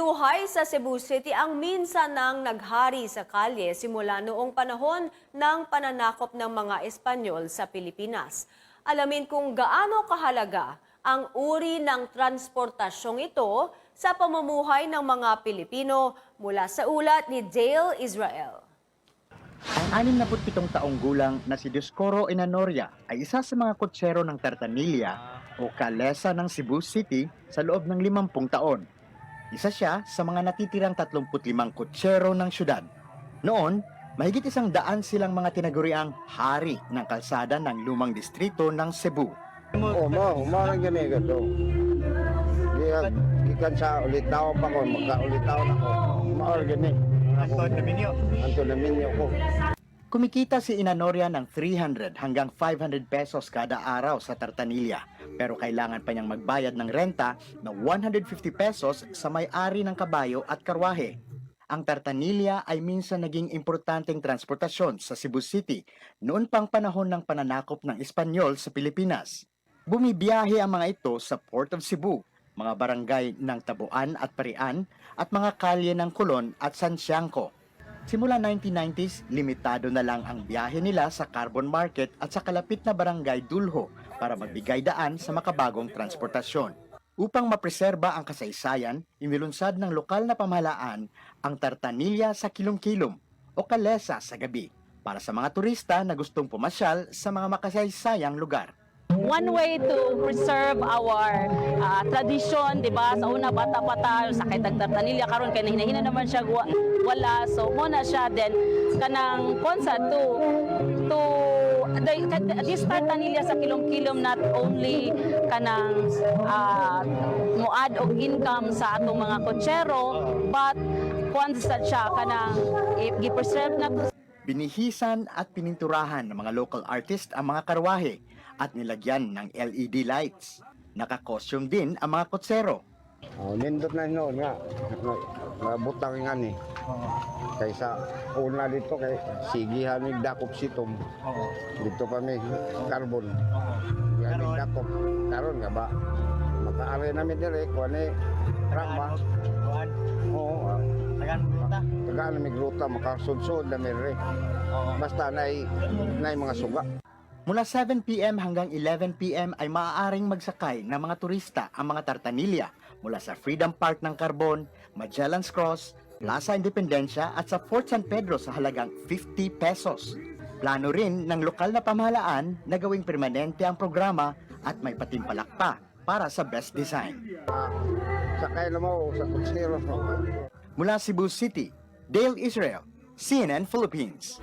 Binuhay sa Cebu City ang minsan nang naghari sa kalye simula noong panahon ng pananakop ng mga Espanyol sa Pilipinas. Alamin kung gaano kahalaga ang uri ng transportasyong ito sa pamumuhay ng mga Pilipino mula sa ulat ni Dale Israel. Ang 67 taong gulang na si Dioscoro Enanoria ay isa sa mga kutsero ng Tartanilla o kalesa ng Cebu City sa loob ng 50 taon. Isa siya sa mga natitirang 35 kutsero ng syudad. Noon, mahigit isang daan silang mga tinaguriang hari ng kalsada ng lumang distrito ng Cebu. Oh, mo, mo lang gani gato. Gikan gikan sa ulit tao pa ko, magka-ulit tao na ko. Maor gani. Anton Dominio. Anton Dominio ko. Kumikita si Inanoria ng 300 hanggang 500 pesos kada araw sa Tartanilla. Pero kailangan pa niyang magbayad ng renta na 150 pesos sa may-ari ng kabayo at karwahe. Ang Tartanilla ay minsan naging importanteng transportasyon sa Cebu City noon pang panahon ng pananakop ng Espanyol sa Pilipinas. Bumibiyahe ang mga ito sa Port of Cebu, mga barangay ng Tabuan at Parian at mga kalye ng Colon at San Siangco. Simula 1990s, limitado na lang ang biyahe nila sa carbon market at sa kalapit na barangay Dulho para magbigay daan sa makabagong transportasyon. Upang mapreserba ang kasaysayan, inilunsad ng lokal na pamahalaan ang Tartanilla sa Kilom-Kilom o Kalesa sa gabi para sa mga turista na gustong pumasyal sa mga makasaysayang lugar. One way to preserve our uh, tradition, 'di ba? Sa una bata pa ta sa kay tagtartanilya karon kay hinahina naman siya wa- wala. So mo na siya then kanang konsa to to this tartanilya sa kilom-kilom not only kanang uh, muad og income sa atong mga kotsero but konsa siya kanang gi-preserve na to Binihisan at pininturahan ng mga local artist ang mga karwahe at nilagyan ng LED lights. Nakakostyum din ang mga kotsero. Oh, nindot na no nga. Nabutang nga ni. Kaysa una dito kay sigihan ni dakop sitom. Dito pa may carbon. Yan ni dakop. Karon nga ba? Makaari namin dire ko ni ramba. Oo. Tagaan na may gruta makasudsod na may re. Basta nay nay mga suga. Mula 7pm hanggang 11pm ay maaaring magsakay ng mga turista ang mga tartanilya mula sa Freedom Park ng Carbon, Magellan's Cross, Plaza Independencia at sa Fort San Pedro sa halagang 50 pesos. Plano rin ng lokal na pamahalaan na gawing permanente ang programa at may patimpalak pa para sa best design. Sakay mo sa. Mula Cebu City, Dale Israel, CNN Philippines.